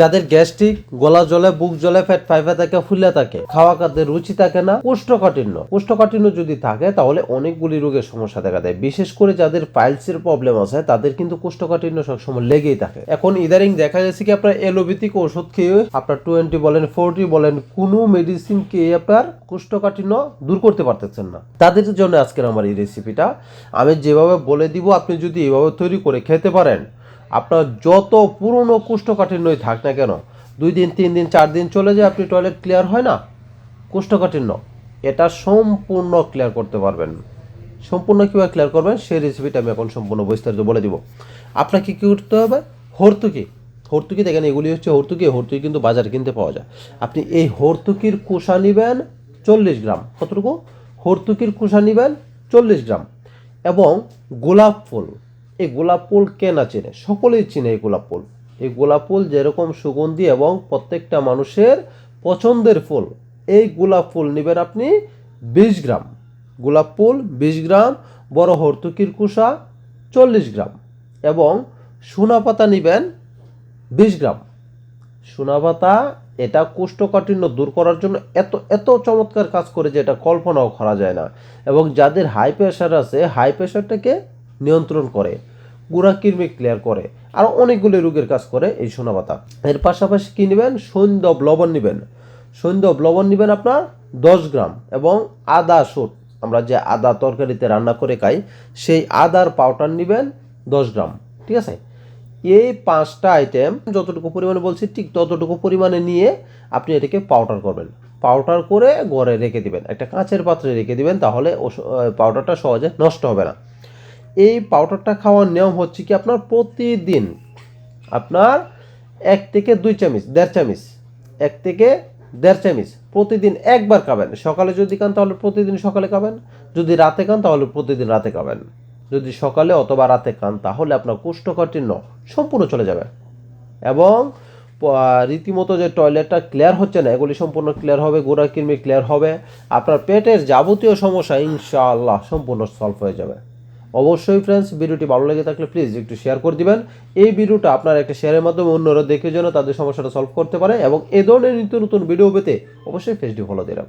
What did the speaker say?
যাদের গ্যাস্ট্রিক, গলা জলে বুক জলে ফ্যাট ফাইভে থাকে, ফুলে থাকে, খাওয়া খাদ্যের রুচি থাকে না কোষ্ঠকাঠিন্য কোষ্ঠকাঠিন্য যদি থাকে, তাহলে অনেকগুলি রোগের সমস্যা দেখা দেয়। বিশেষ করে যাদের পাইলসের প্রবলেম আছে, তাদের কিন্তু কোষ্ঠকাঠিন্য সবসময় লেগেই থাকে। এখন ইদারিং দেখা যাচ্ছে কি আপনার এলোপ্যাথিক ওষুধ খেয়ে আপনার টোয়েন্টি বলেন, ফোরটি বলেন, কোনো মেডিসিন খেয়ে আপনার কোষ্ঠকাঠিন্য দূর করতে পারতেছেন না। তাদের জন্য আজকের আমার এই রেসিপিটা আমি যেভাবে বলে দিব, আপনি যদি এভাবে তৈরি করে খেতে পারেন আপনার যত পুরনো কোষ্ঠকাঠিন্যই থাক না কেন, দুই দিন, তিন দিন, চার দিন চলে যায়, আপনি টয়লেট ক্লিয়ার হয় না? কোষ্ঠকাঠিন্য। এটা সম্পূর্ণ ক্লিয়ার করতে পারবেন। সম্পূর্ণ কীভাবে ক্লিয়ার করবেন? সেই রেসিপিটা আমি এখন সম্পূর্ণ বিস্তারিত বলে দিব। আপনাকে কী করতে হবে? হর্তুকি। হর্তুকি, দেখেন এগুলি হচ্ছে হর্তুকি। হর্তুকি কিন্তু বাজারে কিনতে পাওয়া যায়। আপনি এই হর্তুকির কুষা নেবেন চল্লিশ গ্রাম। কতটুকু? হর্তুকির কুষা নেবেন চল্লিশ গ্রাম। এবং গোলাপ ফুল। এই গোলাপ ফুল কে না চেনে? সকলেই চিনে এই গোলাপ ফুল। এই গোলাপ ফুল যেরকম সুগন্ধি এবং প্রত্যেকটা মানুষের পছন্দের ফুল, এই গোলাপ ফুল নেবেন আপনি বিশ গ্রাম। গোলাপ ফুল বিশ গ্রাম, বড় হর্তুকির কুষা চল্লিশ গ্রাম এবং সোনা পাতা নেবেন বিশ গ্রাম। সোনা পাতা এটা কোষ্ঠকাঠিন্য দূর করার জন্য এত এত চমৎকার কাজ করে যে এটা কল্পনাও করা যায় না। এবং যাদের হাই প্রেশার আছে হাই প্রেশারটাকে নিয়ন্ত্রণ করে, গুড়া কিরমি ক্লিয়ার করে, আর অনেকগুলি রোগের কাজ করে এই সোনা পাতা এর পাশাপাশি কী নেবেন? সৈন্দব লবণ নেবেন। সৈন্দব লবণ নেবেন আপনার দশ গ্রাম এবং আদা শুট আমরা যে আদা তরকারিতে রান্না করে খাই, সেই আদার পাউডার নেবেন দশ গ্রাম। ঠিক আছে? এই পাঁচটা আইটেম যতটুকু পরিমাণে বলছি, ঠিক ততটুকু পরিমাণে নিয়ে আপনি এটাকে পাউডার করবেন। পাউডার করে ঘরে রেখে দিবেন। একটা কাঁচের পাত্রে রেখে দিবেন, তাহলে পাউডারটা সহজে নষ্ট হবে না। এই পাউডারটা খাওয়ার নিয়ম হচ্ছে কি আপনার প্রতিদিন আপনার এক থেকে দুই চামচ, দেড় চামচ, এক থেকে দেড় চামচ প্রতিদিন একবার খাবেন। সকালে যদি খান তাহলে প্রতিদিন সকালে খাবেন, যদি রাতে খান তাহলে প্রতিদিন রাতে খাবেন। যদি সকালে অথবা রাতে খান তাহলে আপনার কোষ্ঠকাঠিন্য সম্পূর্ণ চলে যাবে। এবং রীতিমতো যে টয়লেটটা ক্লিয়ার হচ্ছে না, এগুলি সম্পূর্ণ ক্লিয়ার হবে, গোড়া কিরমি ক্লিয়ার হবে। আপনার পেটের যাবতীয় সমস্যা ইনশাআল্লাহ সম্পূর্ণ সলভ হয়ে যাবে। অবশ্যই ফ্রেন্ডস ভিডিওটি ভালো লেগে থাকলে প্লিজ একটু শেয়ার করে দিবেন। এই ভিডিওটা আপনার একটা শেয়ারের মাধ্যমে অন্যরা দেখে যেন তাদের সমস্যাটা সলভ করতে পারে এবং এ ধরনের নিত্য নতুন ভিডিও পেতে অবশ্যই ফেসডি ফলো দিয়ে রাখুন।